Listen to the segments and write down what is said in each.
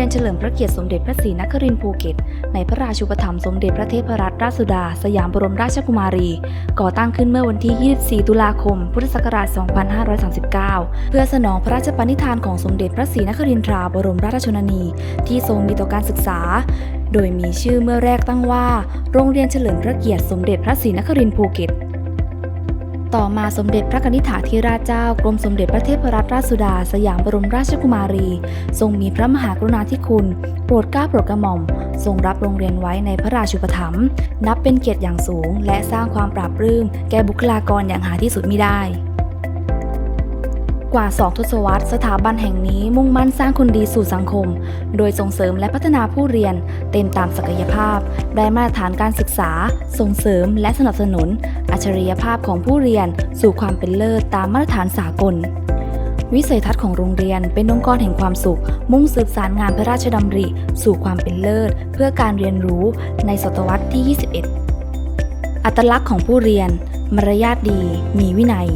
โรงเรียนเฉลิมพระเกียรติสมเด็จพระศรีนครินทร์ภูเก็ต ในพระราชูปถัมภ์สมเด็จพระเทพรัตนราชสุดา สยามบรมราชกุมารี ก่อตั้งขึ้นเมื่อวันที่ 24 ตุลาคม พุทธศักราช 2539 เพื่อสนองพระราชปณิธานของสมเด็จพระศรีนครินทราบรมราชชนนี ที่ทรงมีต่อการศึกษา โดยมีชื่อเมื่อแรกตั้งว่า โรงเรียนเฉลิมพระเกียรติสมเด็จพระศรีนครินทร์ภูเก็ต ต่อมาสมเด็จพระนิษฐาธิราชเจ้ากรมสมเด็จพระเทพรัตนราชสุดา สยามบรมราชกุมารี ทรงมีพระมหากรุณาธิคุณ โปรดเกล้าโปรดกระหม่อม ทรงรับโรงเรียนไว้ในพระราชูปถัมภ์นับเป็นเกียรติอย่างสูง และสร้างความปราบปลื้มแก่บุคลากรอย่างหาที่สุดมิได้กว่า 2 ทศวรรษ สถาบันแห่งนี้มุ่งมั่นสร้างคนดีสู่สังคม โดยส่งเสริมและพัฒนาผู้เรียน เต็มตามศักยภาพ ได้มาตรฐานการศึกษา ส่งเสริมและสนับสนุน จฉริยภาพของผู้เรียน สู่ความเป็นเลิศตามมาตรฐานสากล วิสัยทัศน์ของโรงเรียนเป็นองค์กรแห่งความสุข มุ่งสืบสารงานพระราชดำริ สู่ความเป็นเลิศ เพื่อการเรียนรู้ในศตวรรษที่ 21 อัตลักษณ์ของผู้เรียน มารยาทดี มีวินัย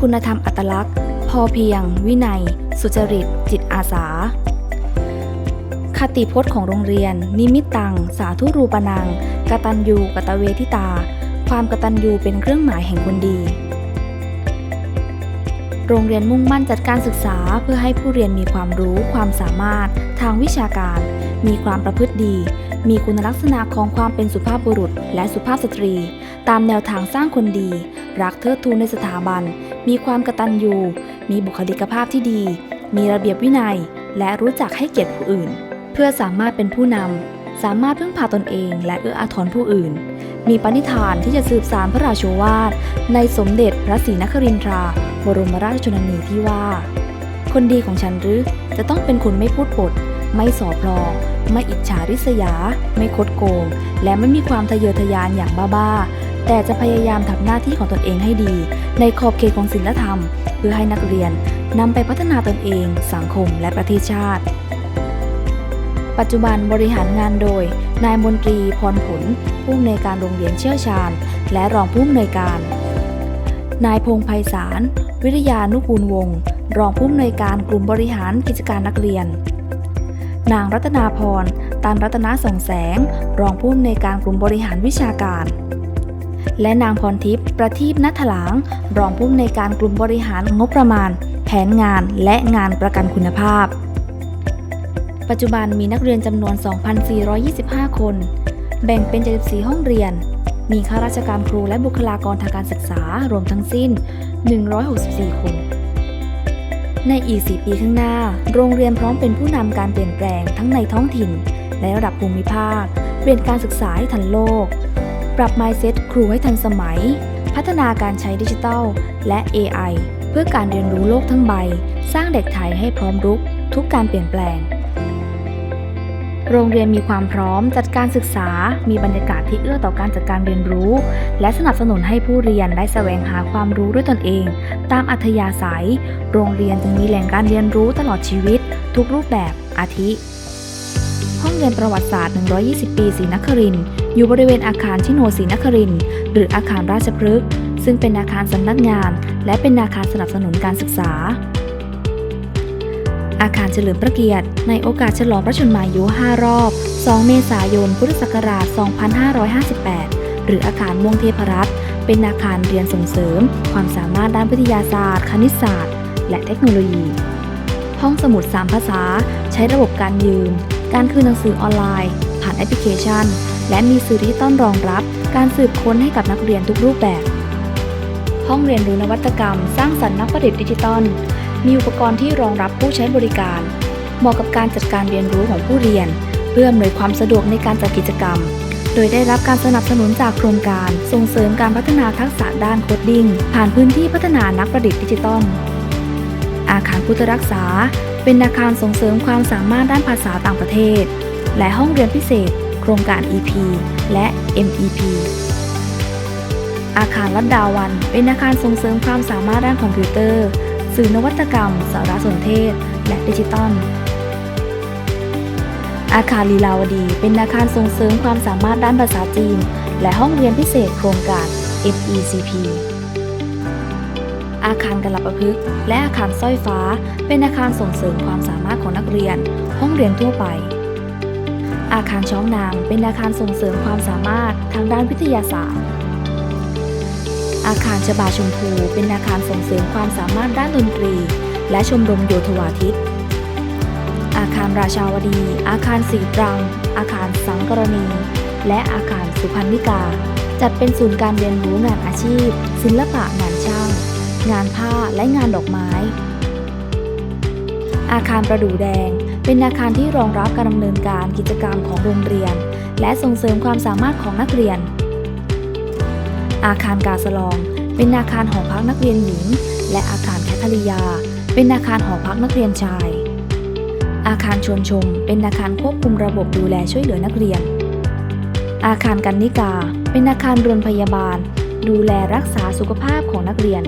คุณธรรมอัตลักษณ์ พอเพียง วินัย สุจริต จิตอาสาคติพจน์ของโรงเรียน นิมิตตัง สาธุรูปนัง กตัญญูกตเวทิตา ความกตัญญูเป็นเครื่องหมายแห่งคนดี โรงเรียนมุ่งมั่นจัดการศึกษาเพื่อให้ผู้เรียนมีความรู้ความสามารถ ทางวิชาการ มีความประพฤติดี มีคุณลักษณะของความเป็นสุภาพบุรุษ และสุภาพสตรี ตามแนวทางสร้างคนดี รักเทิดทูนในสถาบัน มีความกตัญญู มีบุคลิกภาพที่ดี มีระเบียบวินัย และรู้จักให้เกียรติผู้อื่น เพื่อสามารถเป็นผู้นำ สามารถพึ่งพาตนเองและเอื้ออาทรผู้อื่น มีปณิธานที่จะสืบสารพระราโชวาทในสมเด็จพระศรีนครินทรา บรมราชชนนีที่ว่า คนดีของฉันหรือจะต้องเป็นคนไม่พูดปด ไม่สอพลอไม่อิจฉาริษยา ไม่คดโกง และไม่มีความทะเยอทะยานอย่างบ้าๆ แต่จะพยายามทำหน้าที่ของตนเองให้ดี ในขอบเขตของศีลธรรม เพื่อให้นักเรียนนำไปพัฒนาตนเอง สังคมและประเทศชาติ ปัจจุบันบริหารงานโดย นายมนตรีพรผล ผู้อำนวยการโรงเรียนเชี่ยวชาญ และรองผู้อำนวยการ นายพงไพศาล วิทยานุกูลวงศ์ รองผู้อำนวยการกลุ่มบริหารกิจการนักเรียน นางรัตนาพร ตันรัตนาส่องแสง รองผู้อำนวยการกลุ่มบริหารวิชาการ และนางพรทิพย์ ประทีปนัทหลาง รองผู้อำนวยการกลุ่มบริหารงบประมาณ แผนงานและงานประกันคุณภาพ ปัจจุบันมีนักเรียนจำนวน 2,425 คน แบ่งเป็น 74 ห้องเรียน มีข้าราชการครูและบุคลากรทางการศึกษารวมทั้งสิ้น 164 คน ในอีก 4 ปีข้างหน้า โรงเรียนพร้อมเป็นผู้นำการเปลี่ยนแปลงทั้งในท้องถิ่น และระดับภูมิภาค เปลี่ยนการศึกษาให้ทันโลก ปรับ mindset ครูให้ทันสมัย พัฒนาการใช้ดิจิทัล และ AI เพื่อการเรียนรู้โลกทั้งใบ สร้างเด็กไทยให้พร้อมรุกทุกการเปลี่ยนแปลง โรงเรียนมีความพร้อมจัดการศึกษา มีบรรยากาศที่เอื้อต่อการจัดการเรียนรู้ และสนับสนุนให้ผู้เรียนได้แสวงหาความรู้ด้วยตนเอง ตามอัธยาศัย โรงเรียนจึงมีแหล่งการเรียนรู้ตลอดชีวิต ทุกรูปแบบอาทิ ห้องเรียนประวัติศาสตร์ 120 ปีศรีนครินทร์อยู่บริเวณอาคารชิโนศรีนครินทร์หรืออาคารราชพฤกษ์ซึ่งเป็นอาคารสำนักงาน และเป็นอาคารสนับสนุนการศึกษา อาคารเฉลิมพระเกียรติ ในโอกาสฉลองพระชนมายุ 5 รอบ 2 เมษายน พุทธศักราช 2558 หรืออาคารม่วงเทพรัตน์ เป็นอาคารเรียนส่งเสริม ความสามารถด้านวิทยาศาสตร์ คณิตศาสตร์ และเทคโนโลยี ห้องสมุด 3 ภาษา ใช้ระบบการยืม การคืนหนังสือออนไลน์ ผ่านแอปพลิเคชัน และมีสื่อดิจิตอลรองรับ การสืบค้นให้กับนักเรียนทุกรูปแบบ ห้องเรียนรู้นวัตกรรม สร้างสรรค์นักประดิษฐ์ดิจิตอล มีอุปกรณ์ที่รองรับผู้ใช้บริการ เหมาะกับการจัดการเรียนรู้ของผู้เรียน เพื่ออำนวยความสะดวกในการจัดกิจกรรม โดยได้รับการสนับสนุนจากโครงการ ส่งเสริมการพัฒนาทักษะด้านโคดดิ้ง ผ่านพื้นที่พัฒนานักประดิษฐ์ดิจิตอล อาคารพุทธรักษา เป็นอาคารส่งเสริมความสามารถด้านภาษาต่างประเทศ และห้องเรียนพิเศษ โครงการ EP และ MEP อาคารรัดดาวัน เป็นอาคารส่งเสริมความสามารถด้านคอมพิวเตอร์ สื่อนวัตกรรม สารสนเทศ และดิจิตอล อาคารลีลาวดี เป็นอาคารส่งเสริมความสามารถด้านภาษาจีน และห้องเรียนพิเศษโครงการ MECP อาคารกระประพฤกษ์และอาคารสร้อยฟ้า เป็นอาคารส่งเสริมความสามารถของนักเรียน ห้องเรียนทั่วไป อาคารช้องนางเป็นอาคารส่งเสริมความสามารถทางด้านวิทยาศาสตร์ อาคารชบาชมพู เป็นอาคารส่งเสริมความสามารถด้านดนตรี และชมรมโยธวาทิต อาคารราชาวดี อาคารสีตรัง อาคารสังกรณี และอาคารสุพรรณิกา จัดเป็นศูนย์การเรียนรู้งานอาชีพ ศิลปะงานช่าง งานผ้าและงานดอกไม้ อาคารประดู่แดง เป็นอาคารที่รองรับการดำเนินการกิจกรรมของโรงเรียน และส่งเสริมความสามารถของนักเรียน อาคารกาสลอง เป็นอาคารหอพักนักเรียนหญิง และอาคารแคทริยา เป็นอาคารหอพักนักเรียนชาย อาคารชวนชม เป็นอาคารควบคุมระบบดูแลช่วยเหลือนักเรียน อาคารกันนิกา เป็นอาคารเรือนพยาบาล ดูแลรักษาสุขภาพของนักเรียน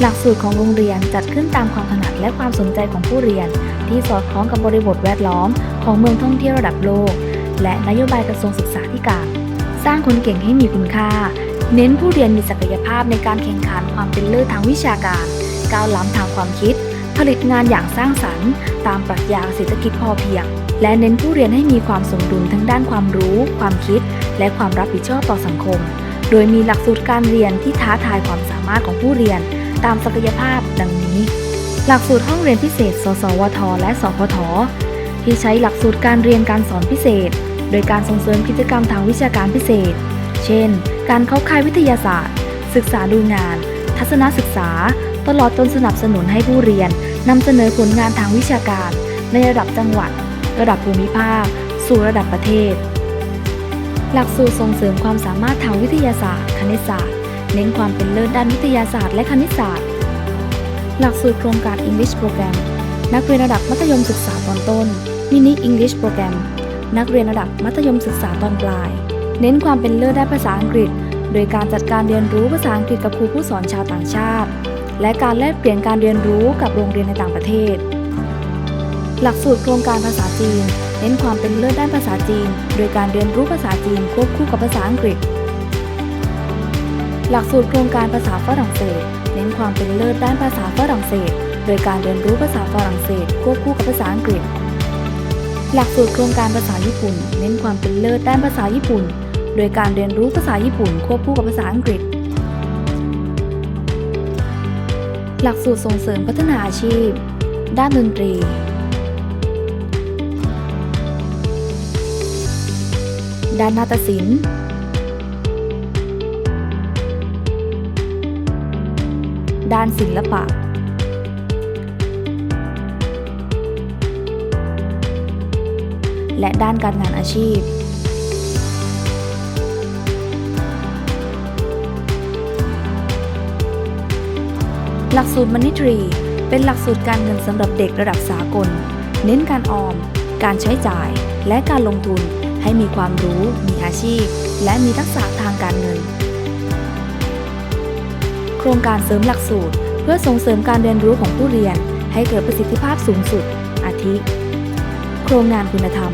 หลักสูตรของโรงเรียนจัดขึ้นตามความถนัดและความสนใจของผู้เรียน ที่สอดคล้องกับบริบทแวดล้อมของเมืองท่องเที่ยวระดับโลก และนโยบายกระทรวงศึกษาธิการ สร้างคนเก่งให้มีคุณค่า เน้นผู้เรียนมีศักยภาพในการแข่งขันความเป็นเลิศทางวิชาการ ก้าวล้ำทางความคิด ผลิตงานอย่างสร้างสรรค์ ตามปรัชญาเศรษฐกิจพอเพียง และเน้นผู้เรียนให้มีความสมดุลทั้งด้านความรู้ ความคิด และความรับผิดชอบต่อสังคม โดยมีหลักสูตรการเรียนที่ท้าทายความสามารถของผู้เรียน ตามศักยภาพดังนี้ หลักสูตรห้องเรียนพิเศษ สสวท และสพทที่ใช้หลักสูตรการเรียนการสอนพิเศษ โดยการส่งเสริมกิจกรรมทางวิชาการพิเศษ เช่น การเข้าค่ายวิทยาศาสตร์ ศึกษาดูงาน ทัศนศึกษา ตลอดจนสนับสนุนให้ผู้เรียนนำเสนอผลงานทางวิชาการ ในระดับจังหวัด ระดับภูมิภาค สู่ระดับประเทศ หลักสูตรส่งเสริมความสามารถทางวิทยาศาสตร์ คณิตศาสตร์ เน้นความเป็นเลิศด้านวิทยาศาสตร์และคณิตศาสตร์ หลักสูตรโครงการ English Program นักเรียนระดับมัธยมศึกษาตอนต้น Mini English Program นักเรียนระดับมัธยมศึกษาตอนปลาย เน้นความเป็นเลิศด้านภาษาอังกฤษ โดยการจัดการเรียนรู้ภาษาอังกฤษกับครูผู้สอนชาวต่างชาติ และการแลกเปลี่ยนการเรียนรู้กับโรงเรียนในต่างประเทศ หลักสูตรโครงการภาษาจีน เน้นความเป็นเลิศด้านภาษาจีน โดยการเรียนรู้ภาษาจีนควบคู่กับภาษาอังกฤษ หลักสูตรโครงการภาษาฝรั่งเศส เน้นความเป็นเลิศด้านภาษาฝรั่งเศส โดยการเรียนรู้ภาษาฝรั่งเศสควบคู่กับภาษาอังกฤษ หลักสูตรโครงการภาษาญี่ปุ่น เน้นความเป็นเลิศด้านภาษาญี่ปุ่น โดยการเรียนรู้ภาษาญี่ปุ่นควบคู่กับภาษาอังกฤษ หลักสูตรส่งเสริมพัฒนาอาชีพ ด้านดนตรี ด้านนาฏศิลป์ ด้านศิลปะ และด้านการงานอาชีพหลักสูตรมันนิทรีเป็นหลักสูตรการเงินสำหรับเด็กระดับสากล เน้นการออม การใช้จ่าย และการลงทุนให้มีความรู้ มีอาชีพ และมีทักษะทางการเงิน โครงการเสริมหลักสูตร เพื่อส่งเสริมการเรียนรู้ของผู้เรียนให้เกิดประสิทธิภาพสูงสุด อาทิ ครงงานคุณธรรม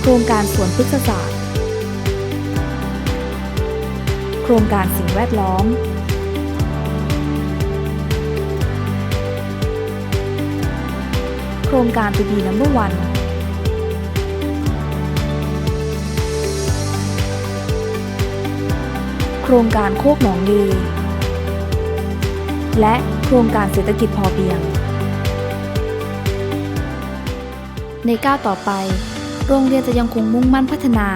โครงการสวนพฤกษศาสตร์ โครงการสิ่งแวดล้อม โครงการทูบีนัมเบอร์วันโครงการโคกหนองดีและโครงการเศรษฐกิจพอเพียง ในก้าวต่อไป โรงเรียนจะยังคงมุ่งมั่นพัฒนา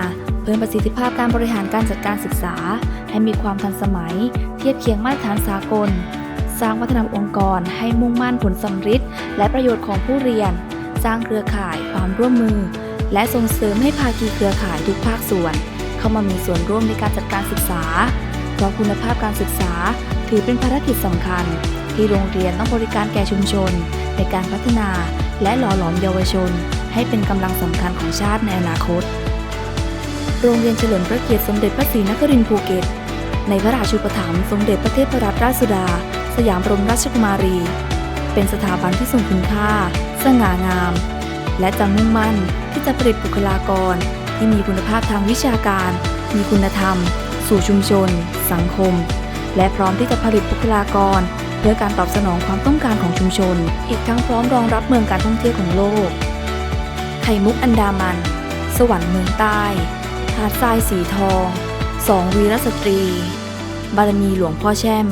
เพิ่มประสิทธิภาพการบริหารการจัดการศึกษา ให้มีความทันสมัย เทียบเคียงมาตรฐานสากล สร้างวัฒนธรรมองค์กร ให้มุ่งมั่นผลสำฤทธิ์และประโยชน์ของผู้เรียน สร้างเครือข่ายความร่วมมือ และส่งเสริมให้ภาคีเครือข่ายทุกภาคส่วน เข้ามามีส่วนร่วมในการจัดการศึกษา เพราะคุณภาพการศึกษาถือเป็นภารกิจสำคัญ ที่โรงเรียนต้องบริการแก่ชุมชน ในการพัฒนา และหล่อหลอมเยาวชน ให้เป็นกำลังสำคัญของชาติในอนาคต โรงเรียนเฉลิมพระเกียรติสมเด็จพระศรีนครินทร์ภูเก็ต ในพระราชูปถัมภ์สมเด็จพระเทพรัตนราชสุดา สยามบรมราชกุมารี เป็นสถาบันที่ทรงคุณค่า สง่างาม และจะมุ่งมั่นที่จะผลิตบุคลากร ที่มีคุณภาพทางวิชาการ มีคุณธรรม สู่ชุมชน สังคม และพร้อมที่จะผลิตบุคลากร พื่อการตอบสนองความต้องการของชุมชน อีกทั้งพร้อมรองรับเมืองการท่องเที่ยวของโลก ไข่มุกอันดามัน สวรรค์เมืองใต้ หาดทรายสีทอง สองวีรสตรี บารมีหลวงพ่อแช่ม